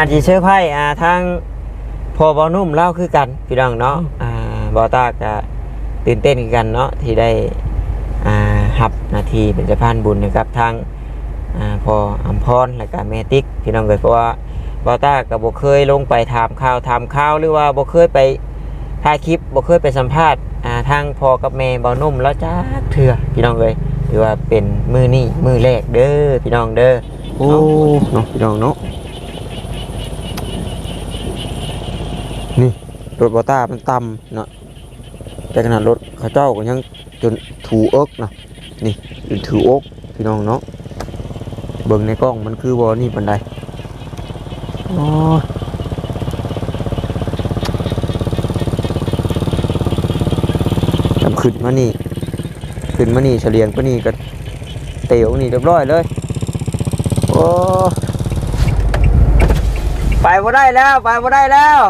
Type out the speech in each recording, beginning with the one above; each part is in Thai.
อันที่เชื่อไพ่อ่าทางพอบอนุ่มเล่าคือกันพี่น้องเนาะอ่าบอตาก็ตื่นเต้นคือกันเนาะที่ได้อ่าหับนาทีเป็นสะพานบุญนะครับทางอ่าพออัมพรและก็เมติกพี่น้องเลยเพราะว่าบอตาก็บ่เคยลงไปถามข่าวถามข่าวหรือว่าบ่เคยไปถ่ายคลิปบ่เคยไปสัมภาษณ์อ่าทางพอกับแม่บอนุ่มแล้วจ้าเถื่อพี่น้องเลยถือว่าเป็นมือนี่มือแรกเด้อพี่น้องเด้อโอ้เนาะพี่น้องเนาะ นี่รถบอต้ามันต่ำเนาะแต่ขนาดรถเขาเจ้าก็ยังจนถูเอิกเนาะนี่จนถืออกพี่น้องเนาะเบิ่งในกล้องมันคือบอนี่ปันไดอ้ยจำขึ้นมานี่ขึ้นมานี่เฉลียงมานี่ก็เตียวนี่เรียบร้อยเลยโอ้ไปบ่ได้แล้ว ไปบ่ได้แล้ว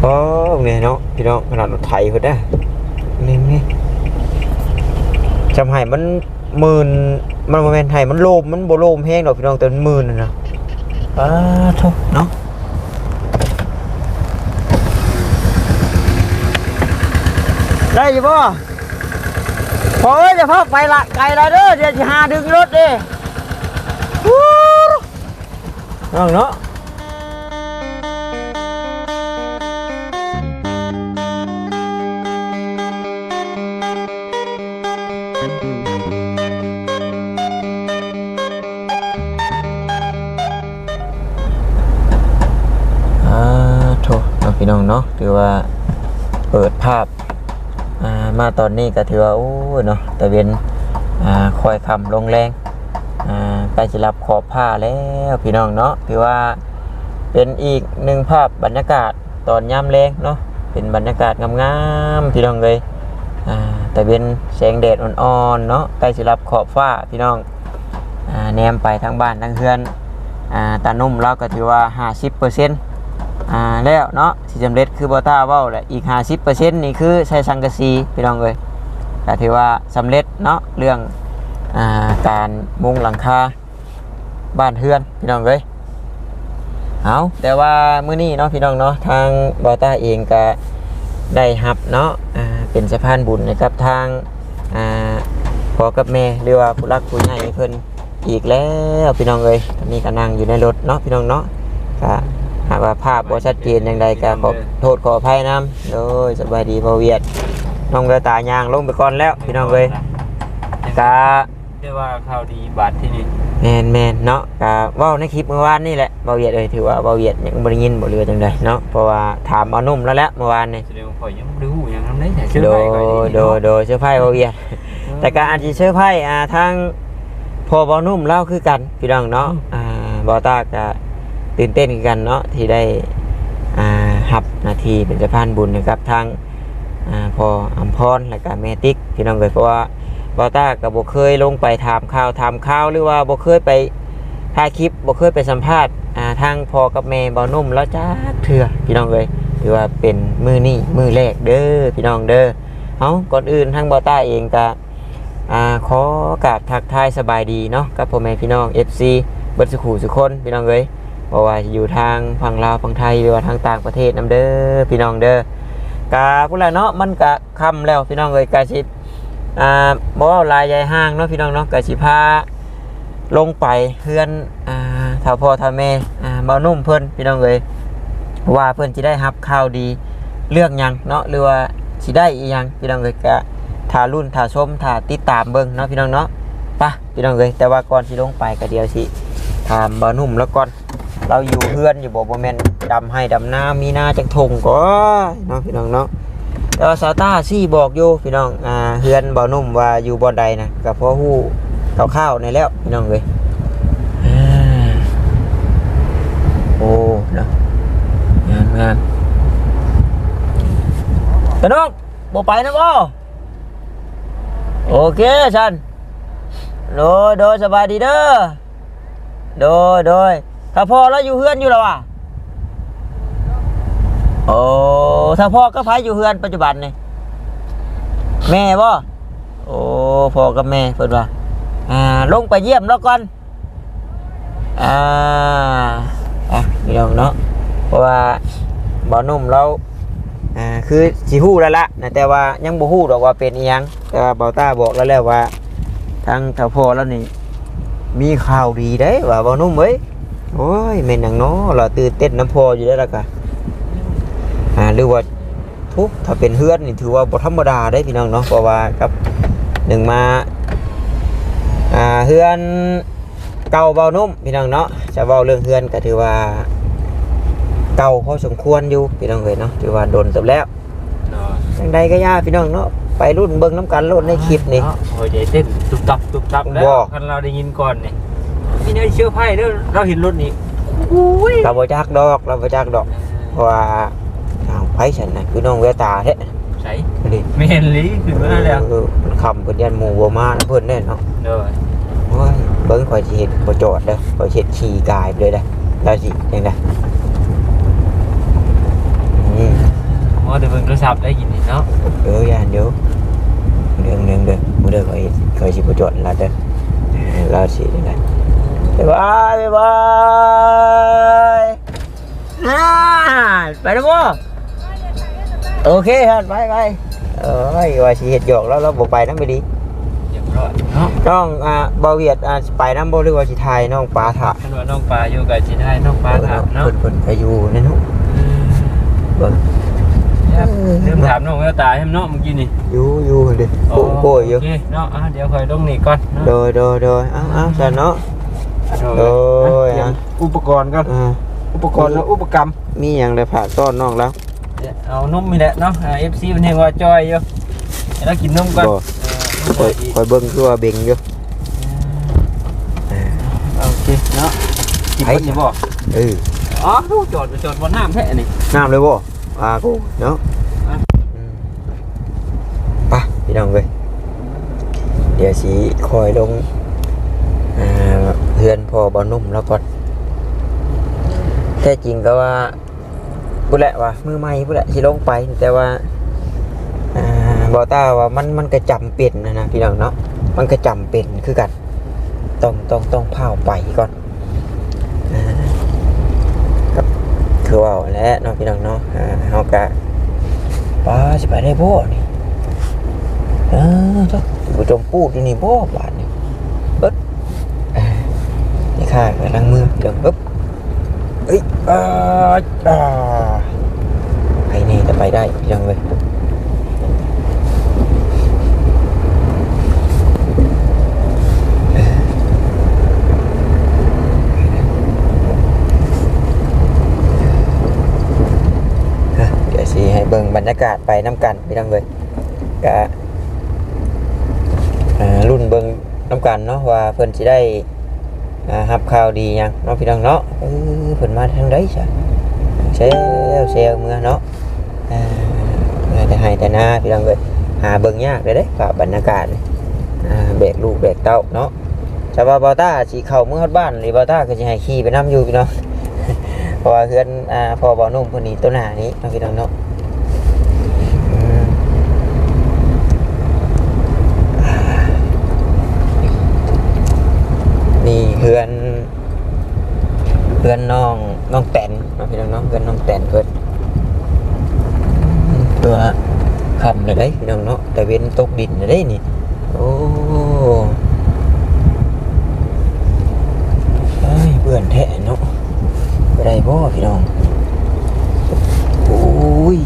โอ้เนี่ยเนาะพี่น้องขนาดรถไถพุ่นนะนี่นี่จำให้มันหมื่นมันโมเมนไทยมันโลมมันโบโลมแห้งดอกพี่น้องแต่มันหมื่นนะนะอ้าทุกเนาะได้อยี่ป่พอเอ้ยจะพักไปละไกลละเด้อเดี๋ยวจะหาดึงรถดิวู้ น้องเนาะอ่าโถเนาะพี่น้องเนาะถือว่าเปิดภาพามาตอนนี้ก็ถือว่าโอ้เนาะตะเวนอ่าคอยคำลงแรง อ่าไปจะรับขอบผ้าแล้วพี่น้องเนาะถือว่าเป็นอีกหนึ่งภาพบรรยากาศตอนย่ำแรงเนาะเป็นบรรยากาศงามๆพี่น้องเลยอ่าตะเวนแสงแดดอ่อนๆเนาะใกล้จะรับขอบฟ้าพี่น้องอ่าแนมไปทางบ้านทางเฮือนอ่าตานุ่มเราก็ถือว่า 50%อ่าแล้วเนาะสิสำเร็จคือบอต้าเว้าแหละอีก 50%นี่คือใช้สังกะสีพี่น้องเลยก็ถือว่าสำเร็จเนาะเรื่องอ่าการมุงหลังคา บ้านเฮือนพี่น้องเลยเอาแต่ว่ามื้อนี้เนาะพี่น้องเนาะทางบอต้าเองก็ได้หับเนาะอ่าเป็นสะพานบุญนะครับทางอ่าพ่อกับแม่หรือว่าผู้รักผู้ใหญ่เพิ่นอีกแล้วพี่น้องเอ้ยตอนนี้ก็นั่งอยู่ในรถเนาะพี่น้องเนาะก็หากว่าภาพบ่ชัดเจนอย่างใดก็ขอโทษขออภัยนํโดยสบายดีบ่เวียดน้องเววตายางลงไปก่อนแล้วพี่น้องเอ้ยก็เรียกว่าข่าวดีบาทที่นี่ แม่นแม่นเนาะก็เว้าในคลิปเมื่อวานนี่แหละบ่เวียดเอ้ยถือว่าบ่เวียดยังบ่ได้ยินบ่เรือจังใดเนาะเพราะว่าถามเอานุ่มแล้วแหละเมื่อวานนี่แสดงว่าข่อยยังบ่รู้อย่างนั้นเลยแต่เชื่อโดไปยข่อยโดยโดยเสื้อผ้าบ่เวียด แต่การอาจจะเสื้อผ้าอ่าทางพอบอนุ่มเล่าคือกันพี่น้องเนาะอ่าบอตาก็ตื่นเต้นคือกันเนาะที่ได้อ่าหับนาทีเป็นสะพานบุญนะครับทางอ่าพออัมพรและก็แมติกพี่น้องเลยเพราะว่า บอต้าก็บ่เคยลงไปถามข่าวถามข่าวหรือว่าบ่เคยไปถ่ายคลิปบ่เคยไปสัมภาษณ์อ่าทางพอกับแม่บอนุ่มแล้วจ้าเถื่อพี่น้องเลยถือว่าเป็นมือนี่มือแรกเด้อพี่น้องเด้อเอาก่อนอื่นทางบอต้าเองก็อ่าขอกราบทักทายสบายดีเนาะกับพ่อแม่พี่น้อง FC เบิดสุขูสุคนพี่น้องเอ้ยเพราะว่าอยู่ทางฝั่งลาวฝั่งไทยหรือว่าทางต่างประเทศนํเด้อพี่น้องเด้อกาพุ่นละเนาะมันกะค่ำแล้วพี่น้องเอ้ยกาสิด อ่าบ่เว้าลายใหญ่ห้างเนาะพี่น้องเนาะกาสิพาลงไปเพื่อนอ่าถ้าพ่อถ้าแม่อ่าเบานุ่มเพิ่นพี่น้องเอ้ยว่าเพิ่นสิได้รับข่าวดีเรื่องหยังเนาะหรือว่าสิได้อีหยังพี่น้องเอ้ยกะถ้ารุ่นถ้าชมถ้าติดตามเบิ่งเนาะพี่น้องเนาะไปะพี่น้องเลยแต่ว่าก่อนสิลงไปก็เดียวสิถามบ่าวนุ่มแล้วก่อนเราอยู่เพื่อนอยู่บ่บ่แม่นดำให้ดำหน้ามีหน้าจังทงก็เนาะพี่น้องเนาะ แต่ว่าซาวต้าซี่บอกอยู่พี่น้องอ่าเฮือนบ่าวนุ่มว่าอยู่บ่อนใดนะก็พอฮู้คร่าวๆในแล้วพี่น้องเลยอ่าโอ้เนาะงานงานพี่น้องบ่ไปนะบ่โอเคชันโดยโดยสบายดีเด้อโดยโดยถ้าพ่อแล้วอยู่เฮือนอยู่แล้วอะ โอ้ถ้าพ่อก็พายอยู่เฮือนปัจจุบันนี่แม่บ่โอ้พ่อกับแม่เพิ่นว่าอ่าลงไปเยี่ยมแล้วก่อนอ่าอะพี่น้องเนาะเพราะว่าบ่อนุ่มเราอ่าคือสิฮู้แล้วละนะแต่ว่ายังบ่ฮู้ดอกว่าเป็นอีหยังแต่ว่าเบาต้าบอกแล้วแหละว่าทางเฒ่าพ่อแล้วนี่มีข่าวดีได้ว่าบ่อนุ่มเอ้ยโอ้ยแม่นหยังเนาะเราตื่นเต้นน้ำพออยู่ได้อแล้วกะ อ่าหรือว่าทุกถ้าเป็นเฮือนนี่ถือว่าบ่ธรรมดาได้พี่น้องเนาะเพราะว่ากับหนึ่งมาอ่าเฮือนเก่าเบานุ่มพี่น้องเนาะจะเว้าเรื่องเฮือนก็ถือว่าเก่าพอสมควรอยู่พี่น้องเอ้ยเนาะถือว่าโดนเติบแล้วเนาะจังใดก็ย่าพี่น้องเนาะไปรุ่นเบิ่งน้ำกันโลดในคลิปนี่เาะโอ้ยใจเต้นตุบตับตุบตับแล้บวอกคันเราได้ยินก่อนนี่มีเนื้อเชื่อไพ่เด้อเราเห็นรถนี่อุ้ยเราบ่จักดอกเราบ่จักดอกเพราะว่าอ้าว ไผฉันน่ะคือน้องเววตาแท้ใส่นี่ไม่เห็นลีขึ้นมาแล้วเออมันคำเพิ่นยันหมู่บ่มานะเพิ่นแน่เนาะเด้อโอ้ยเบิ่งข่อยสิเฮ็ดบ่จอดเด้อข่อยสิเฮ็ดขี่กายไปเลยเด้อแล้วสิจังได๋อืมอ๋อแต่เบิ่งโทรศัพท์ได้ยินนี่เนาะเออย่านเดี๋ยวเรื่องหนึงเด้อมื้อเด้อข่อยข่อยสิบ่จอดแล้วเด้อแล้วสิจังได๋บ๊ายบายบ๊ายบายอ่าไปเด้อบ่ โอเคฮะไปไปเอ้ยว่าสิเฮ็ดหยอกแล้วเราบ่ไปนำไปดีเรียบร้อยเนาะน้องอ่าบาเวียดอ่าไปน้ำบ่หรือว่าสิไทยน้องปลาถะคันว่าน้องปลาอยู่กับสิได้น้องปลาถามเนาะเพิ่นเพิ่นไปอยู่นั่นเนาะเบิ่งครับลืมถามน้องแววตาให้เนาะเมื่อกี้นี่อยู่อยู่เด้โอ้โหอยู่โอเคเนาะอะเดี๋ยวคอยลงนี่ก่อนเนาะโดยโดยโดยเอ้าเอ้าซั่นเนาะโอ้ยเตรีมอุปกรณ์ก่อนอ่าอุปกรณ์แล้วอุปกรรมมีหยังได้ฝากต้อนน้องแล้ว เอานมนี่แหละเนาะอ่า FC มันเห็นว่าจอยอยู่ให้เรากินนมก่อนบ่เออคอยคอยเบิ่งคือว่าเบ่งอยู่โอเคเนาะกินไอ้เพิ่นอยู่บ่เอออ๋อดูจอดไปจอดบนน้ำแท้นี่น้ำเลยบ่อ่ากูเนาะอะอืมไปพี่น้องเว้ยเดี๋ยวสิคอยลงอ่าเพื่อนพ่อบ่นุ่มแล้วก่อนแท้จริงก็ว่า บุแหละว่ามือใหม่บุแหละที่ลงไปแต่ว่าบอต้าว่ามันมันก็จำเป็นนะนะพี่น้องเนาะมันก็จำเป็นคือกันต้องต้องต้องเผาไปก่อนครับคือว่าแล้วเนาะพี่น้องเนาะเฮากะป้าสิไปได้บ่นี่เออจ้ะผู้ชมพูดอยู่นี่บ่บาดนี่เบิดนี่ค่ะกำลังมือเดี๋ยวปึ๊บ เอ้ยอ่าอ่าไปนี่จะไปได้ยังเลยเอ้อเดี๋ยวสิให้เบิ่งบรรยากาศไปน้ำกันพี่น้องเลยกะอ่ารุ่นเบิ่งน้ำกันเนาะว่าเพิ่นสิได้ อ่ารับข่าวดียังเนาะพี่น้องเนาะเออเพิ่นมาทางใดจ้ะเซลเซลเมื่อเนาะอ่าแต่ให้แต่หน้าพี่น้องเอ้ยหาเบิ่งยากเลยเด้กับบรรยากาศนี่อ่าแบกลูกแบกเต้าเนาะจะว่าบอต้าสิเข้าเมื่อฮอดบ้านหรือบอต้าก็สิให้ขี่ไปนํอยู่พี่น้องเพราะว่าเพื่อนอ่าพอบ่นุ่มเพิ่นนี่ต้นหน้านี้เนาะพี่น้องเนาะอืมนี่เพื่อนเพื่อนน้องน้องแตนนาะพี่น้องเน้องเพื่อนน้องแตนเพื่อนตัวคำเลยได้พี่น้องเนาะแต่เว้นตกดินเลยได้นี่โอ้ยเพื่อนแท้เนาะได้บ่พี่น้องโอ้ย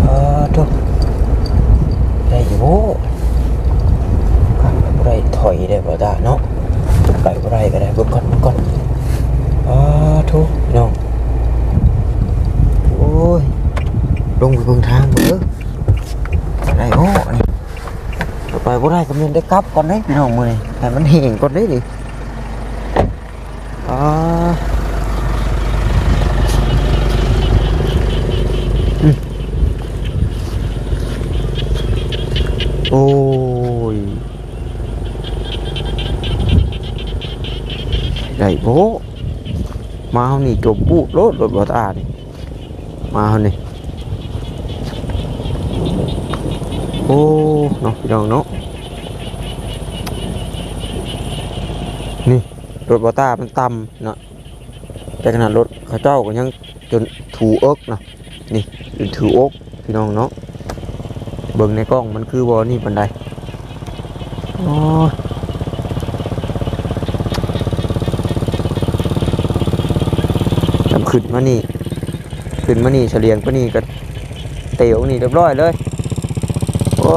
เออทุกได้อยู่บ่ครับบ่ได้ถอยได้บ่ตาเนาะ ไปบ่ไรก็ได้บุกก่อนบุกก่อนอาทุกน้องโอ้ยลงไปเบิ่งทางเบ้อได้โอ้ไปบ่ได้ก็มีได้กลับก่อนเด้พี่น้องมื้อนี้ให้มันเห็นก่อนเด้ดิอ่าอืมโอ้ย ได้โบมาเฮา นี่จมปูรถรถบ่ตานี่มาเฮานี่โอ้เนาะพี่น้องเนาะนี่รถบอต้ามันต่ำเนาะแต่ขนาดรถเขาเจ้าก็ยังจนถูเอิกเนาะนี่จนถือกพี่น้องเนาะเบิ่งในกล้องมันคือบอนี่บันไดโอ้ยจำขึ้น มานี่ขึ้นมานี่เฉลียงมานี่ก็เตียวนี่เรียบร้อยเลย โอ้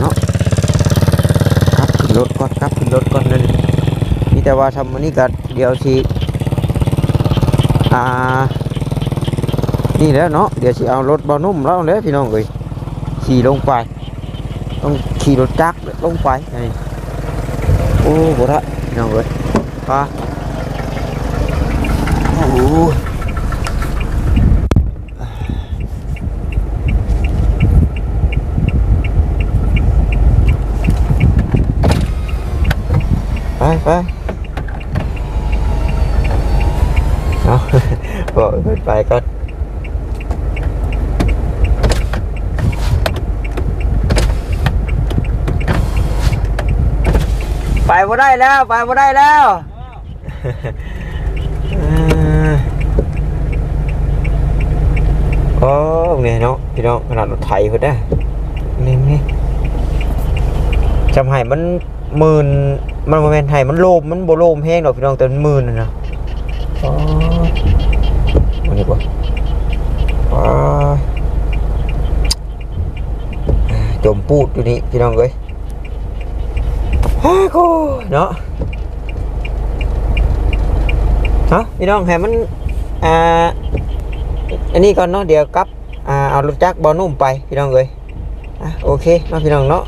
เนาะครับขึ้นรถก่อนครับขึ้นรถก่อนนั่นนี่แต่ว่าทำมันนี่ก็เดี๋ยวสิอ่านี่แล้วเนาะเดี๋ยวสิเอารถบอนุ่มแล้วเลยพี่น้องเอ้ยขี่ลงไป ต้องขี่รถจักรลงไปนี่โอ้โหละพี่น้องเอ้ย ไปโอ้โหไปไปเอาบอกเพิ่นไปก่อนไปบ่ได้แล้ว ไปบ่ได้แล้ว โอ้เนี่ยเนาะพี่น้องขนาดรถไถเพิ่นได้นี่นี่จำให้มันหมื่นมันบ่แม่นให้มันโลมมันบ่โลมแฮงดอกพี่น้องแต่มันหมื่นนะนะอ๋อมันนี่บ่อ๋อจมปูดอยู่นี่พี่น้องเอ้ยฮ่าโกูเนาะ เนาะพี่น้องให้มันอ่าอันนี้ก่อนเนาะเดี๋ยวกลับอ่าเอารถจักรบ่นุ่มไปพี่น้องเอ้ยอะโอเคเนาะพี่น้องเนาะ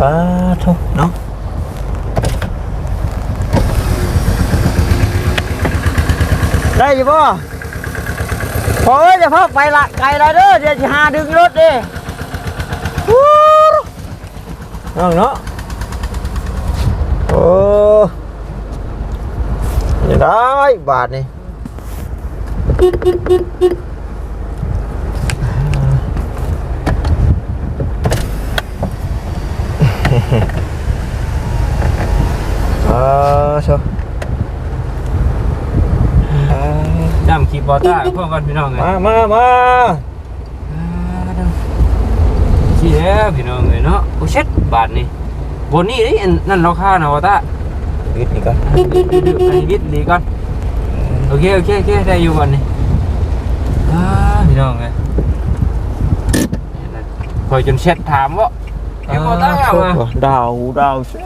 ป้าทุกเนาะได้อยู่ป่ะพอเอ้ยจะพักไปละไกลละเด้อเดี๋ยวจะหาดึงรถดิวู้น้องเนาะโอ้ ยได้บาทนี่เออชมดำคีย์บอร์ดต้าพ่อกันพี่น้องเลยมามามาชี้แล้วพี่น้องเลยเนาะโอ้เช็ดบาทนี่บนนี่นี่นั่นเราค่านะบอร์ดต้า วิทย์นี่ก่อนอันนี้วิทย์ดีก่อนโอเคโอเคโอเคได้อยู่ก่อนนี่อ่าพี่น้องเลยคอยจนเช็ดถามว่าเอ็มบอร์ดต้าเอามาดาวดาวเช็ด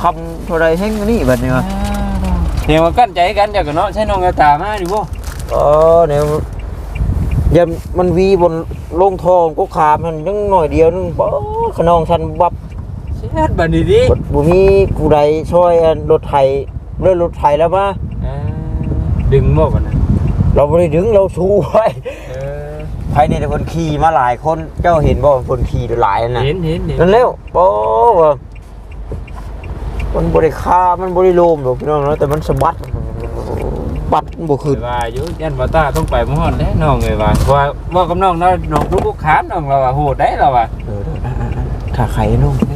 คำเท่าไรแห้งนี่แบบนี้วะเดี๋ยวมากั้นใจกันจากกันเนาะใช้น้องกระตามาดิบ่เออเนี่ยยันมันวีบนโล่งทองก็ขามันยังหน่อยเดียวนึงป๊ขนองชันบับ เช็ดบัดนี้ดิบบุมีกูใดช่วยอันรถไถเลื่อนรถไถแล้วมาอ่าดึงบ่กันนะเราไม่ได้ดึงเราชูไว้เออภายในแต่คนขี่มาหลายคนเจ้าเห็นบ่คนขี่หลายน่ะ เห็นเห็นเห็นนั่นแล้วโอ้ว่ามันบริคามันบริโลมหรอกพี่น้องเนาะแต่มันสะบัดปัดมันบ่ขึ้นว่าอยู่ยันบ่ตาต้องไปมอดแน่น้องเลยว่าว่าว่ากับน้องเราน้องลูกขามน้องเราว่าโหดได้เราว่าเอออะอะอะถ้าใครน้องได้ตามมาแล้วหนึ่งสองสามหนึ่งโอ้โหยังล่างเกือบอยู่บอกเปิด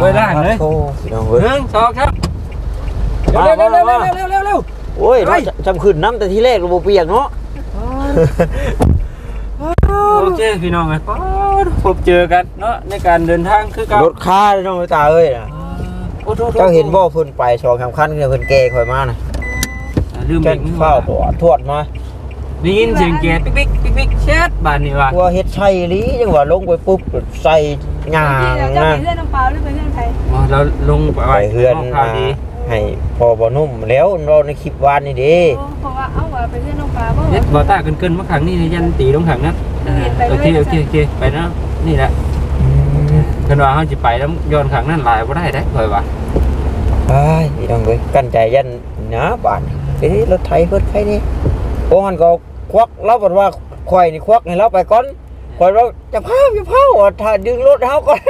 ไว้ล่างเลยโอ้พี่น้องเว้ยหนึ่งสองสามเร็วเร็วเร็วเร็วเร็วเร็วเร็วโอ้ยไปเราจำขึ้นน้ำแต่ที่แรกเราบ่เปียกเนาะโอเคพี่น้องไงป๊าดพบเจอกันเนาะในการเดินทางคือเก่ารถค่าเลยน้องตาเอ้ยน่ะโอ้โหเจ้าเห็นบ่เพิ่นไปสองสามคันเนี่ยเพิ่นแก่ข่อยมาน่ะลืมแก่เบรนกมือข้าวปอดทวดมา ได้ยินเสียงแก๊สปิ๊กปิ๊กปิ๊กปิ๊กเช็ดบานนี่ว่ะกลัวเฮ็ดไช่ลีจังว่าลงไปปุ๊บใส่หญ้าเดี๋ยวจะนะ ไปเลื่อนน้ำเปล่าหรือไปเลื่อนใครอ๋อเราลงไปไปเฮือนข่าวอ่าดีให้พอบ่นุ่มแล้วเราในคลิปวานนี่เด้เพราะว่าเอ้าว่าไปเลื่อนน้ำเปล่าเพราะเน็ว่าตบอต้าเกินเกินๆมาขังนี่ยันตีลงขังนะเห็นไปโอเคเลยโอเคโอเคไปนะนี่แหละกันว่าเขาจะไปแล้วย้อนขังนั่นหลายบ่ได้ได้เคยว่าไอ้ยพี่น้องเอ้ยกั้นใจยันหนาบาดเอ้ยรถไถเพิ่นใครนี่ โอ้หันก็ควักเราบอกว่าข่อยนี่ควักให้เราไปก่อนข่อยเราจะพาจะพาว่าถ้าดึงรถเฮาก่อน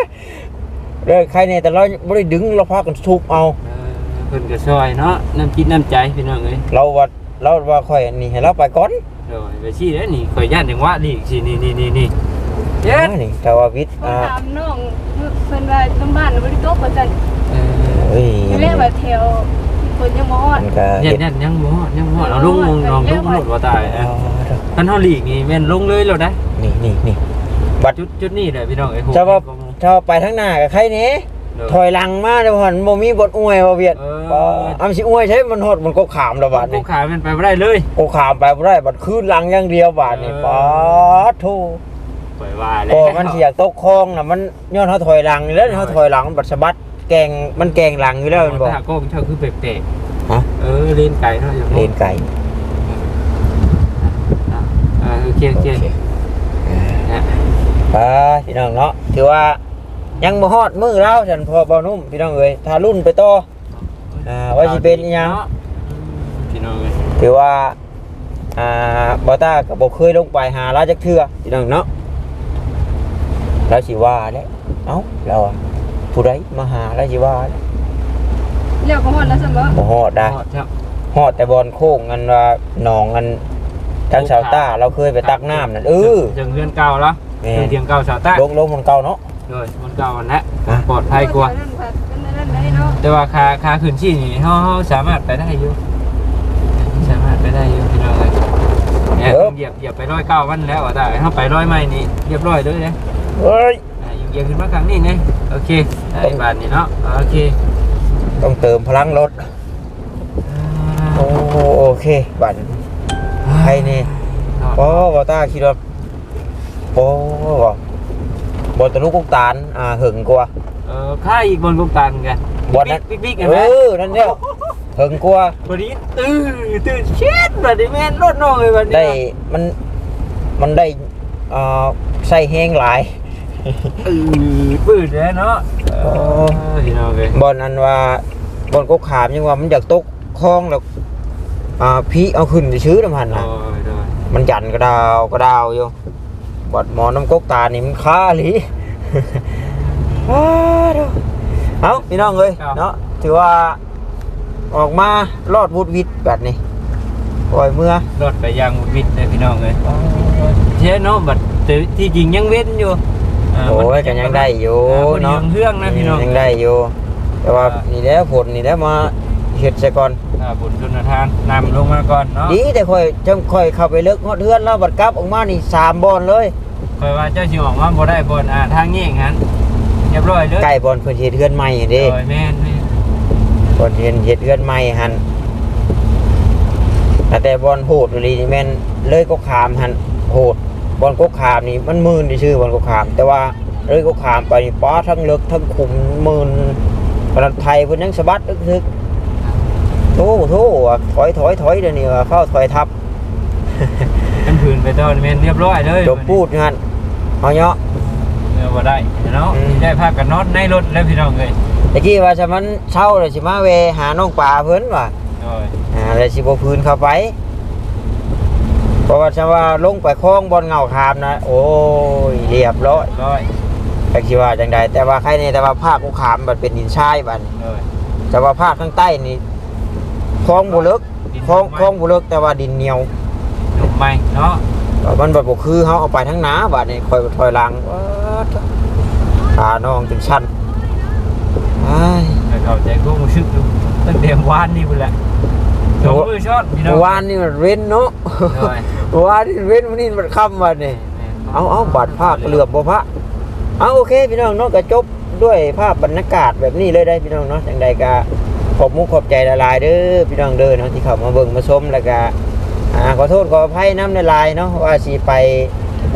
เด้อใครเนี่ยแต่เราบ่ได้ดึงเราพากันทุบเอาเออเพิ่นก็ซอยเนาะน้ำจิตน้ำใจพี่น้องเอ้ยเราว่าเราว่าข่อยนี่ให้เราไปก่อนโดยไปชี้แล้วนี่ข่อยย่านจังหวะนี่สินี่นี่นี่นี่เจ็เอ้ดยนี่ชาววิทย์คนอ่าถามน้องเพิ่นว่าน้ำบ้านบ่ได้ตกว่าซั่นเออเอ้ยเรียกว่าแถว คนยังบ่ฮอดมันก็ยัเฮ็นดยันยังบ่ฮอดยังบ่ฮอดเอาลงลงลองลงหมดว่าตายอ๋อเอ้ยคันเฮาหลีกนี่แม่นลงเลยแล้วนะนี่นี่นี่จุดจุดนี้แหละพี่น้องไอ้พวกจะว่าชอบไปทั้งหน้ากับใครเนี้ถอยหลังมาเดี๋ยวหันบ่มีบทอวยบ่เวียดเออบ่อำสิอวยใช้มันโหดมันก็ขามแล้วบาดพวนี้กขามันไปบ่ได้เลยก็ขามไปบ่ได้บัดคืนหลังอย่างเดียวบาดนี้เออป๊าดโธ่ปล่อยว่าแล้วก็มันสิอยากตกคลองน่ะมันย้อนเฮาถอยหลังนี่แหล้วเฮาถอยหลังบัดสะบัด แกงมันแกงหลังอยู่แล้วมันบอกถ้าโก้งเช่าคือเปรกฮะๆเออเล่นไก่เนาะอย่างเลนไก่เออโอเคโอเคนะไปพี่น้องเนาะถือว่ายังบ่ฮอดมือเราฉันพอเบานุ่มพี่น้องเอ้ยถ้ารุ่นไปต่ออ่าว่าสิเป็นอีหยังพี่น้องเอ้ยถือว่า อ่าบอต้าก็บอกเคยลงไปหาราจักเทือพี่น้องเนาะแล้วสิว่าแล้วเอ้าเราอะ ผู้ใดมาหาแล้วสิว่าแล้วเรียกก็ฮอดแล้วซั่นบ่บ่ฮอดได้ฮอดครับฮอดแต่บอลโค้งกันว่าหนองกันทางชาวต้าเราเคยไปตักน้ำนั่นเออจังเรือนเก่าแล้วแม่เตียงเก่าชาวใต้ลงลงมันเก่าเนาะโดยมันเก่าอันนั้นอะปลอดภัยกว่านั่นผัดนั่นนั่นได้เนาะแต่ว่าคาคาขืนชี่นี่เฮาเฮาสามารถไปได้อยู่สามารถไปได้อยู่พี่น้องเอ้ยเนี่ยเหยียบเหยียบไปร้อยเก้าวันแล้วว่าแต่เฮาไปร้อยไม้นี่เรียบร้อยเลยนะเฮ้ยอ่า เหยียบขึ้นมาครั้งนี้ไงโอเคได้บานนี่เนาะโอเคต้องเติมพลังรถโอ้โอเคบัตรใครนี่โอ้บอต้าคิดว่าโอ้บ่บอลตะลุกกุกตาลอ่าหึงกว่าเออค่ายอีกบนกุกตันกันบอลนั้นบิ๊กบิ๊กเห็นเอไหมอนั่นเดียวหึงกว่าวันนี้ตื่นตื่นเช็ดแบบนี้แม่นรถน้องเลยวันนี้ได้มันมันได้อ่าใส่แห้งหลายเออปืดแล้วเนาะเออพี่น้องเลยบอลอันว่าบอลกุกขามยังว่ามันอยากตกคลองแล้วอ่าพี่เอาขึ้นไปชื้อน้ำหันโอ้นะยโดยมันยันกระดาวกระดาวอยู่บอดหมอน้ำกุกตานี่มันค้าหลีอ้าวเด้อเอาพี่น้องเลยเนาะถือว่าออกมารอดวุดวิดแบบนี้ปล่อยเมื่อรถไปยางวิทย์เลยพี่น้องเลยเช่เนาะบัดแต่ที่จริงยังเว้นอยู่า โอ้มัยก็ยังได้อยู่อ่ามันเนาะยังเรื่องนะพี่น้องยังได้อยู่ แต่ว่าอ่านี่นี่แหล้วผลนี่แหล้วมาเฮ็ดซะก่อนอ่าบุญชนทานนำลงมาก่อนเนาะดีแต่ค่อยจังค่อยเข้าไปเลิกฮอดเฮือนแล้วบัดกลับออกมานี่สามบอนเลยคอยว่าเจ้าชิวออกมาบ่ได้บนอ่าทางเงี้ยงหันเรียบร้อยเลยใกล้บอนเพิ่นสิเฮ็ดเฮือนใหม่เด้โอ้ยแม่นแม่นบอนเฮ็ดเฮ็ดเฮือนใหม่หั่นแต่แต่บอนโหดอีหลีนี่แม่นเลยก็ขามหั่นโหด บอนก็ขามนี่มันมื่นซื่อๆบอนก็ขาม แต่ว่าเลยก็ขามไปนี่ป้าทั้งเลิกทั้งขุมมื่นปนัดไทยเพิ่นยังสะบัดอึกๆโธ่โธ่ว่ะถอยถอยถอยเดี๋ยวนี้ว่าเข้าถอยทับกันผืนไปตอนแม่นเรียบร้อยเลยจบพูดงั้นเอาเนาะเออบ่ได้เนาะอืมได้ภาพกันนอนในรถแล้วพี่น้องเลยตะกี้ว่าจะมันเช่าเลยสิมาเวหาน้องปลาเพิ่นว่ะโอ้ยอ่าเลยสิบ่พื้นเข้าไป เพราะว่าจะว่าลงไปคลองบอนเงาคามนะ โอ้ยเรียบร้อยร้อยแต่คิดว่าจังใดแต่ว่าใครนี่แต่ว่าภาคกูขามมันเป็นดินทรายบัดนี้โอ้ยแต่ว่าภาคข้างใต้นี่คลองบ่ลึกคลองคลองบ่ลึกแต่ว่าดินเหนียวหนุ่มใหม่เนาะมันแบบบ่คือเฮาเอาไปทั้งหนาบัดนี้คอยถอยหลังว้าดขาน้องจนชันอ้ายแต่เข้าใจกูรู้สึกอยู่ตั้งแต่วานนี่พุ่นแหละ สองมือช็อตพี่น้องเมื่อวานนี่มันเว้นเนาะโอ้ยเมื่อวานนี่เว้นวันนี้มันค่ำวันนี่เอาเอาบัตรภาคเหลือบบ่พระเอาโอเค พี่น้องเนาะก็จบด้วยภาพบรรยากาศแบบนี้เลยได้พี่น้องเนาะจังใดก็ขอบมุกขอบใจละลายๆเด้อพี่น้องเด้อเนาะที่เข้ามาเบิ่งมาชมแล้วก็อ่าขอโทษขออภัยน้ำละลายเนาะว่าสิไป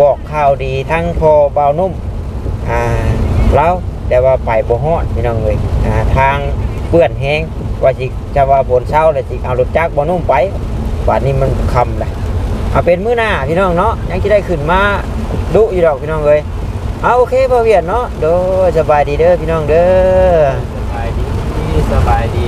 บอกข่าวดีทั้งพอเบานุ่ม อ่าแล้วแต่ว่าไปบ่ฮอดพี่น้องเลยอ่าทางเปื้อนแห้งว่าสิจะว่าฝนเช้าเลยสิเอารถจักรบ่นุ่มไปบัดนี้มันคำเลยเอาเป็นมื้อหน้าพี่น้องเนาะยังจะได้ขึ้นมาดุอยู่ดอกพี่น้องเลยเอาโอเคพอเวียนเนาะโดยสบายดีเด้อพี่น้องเด้อสบายดีสบายดี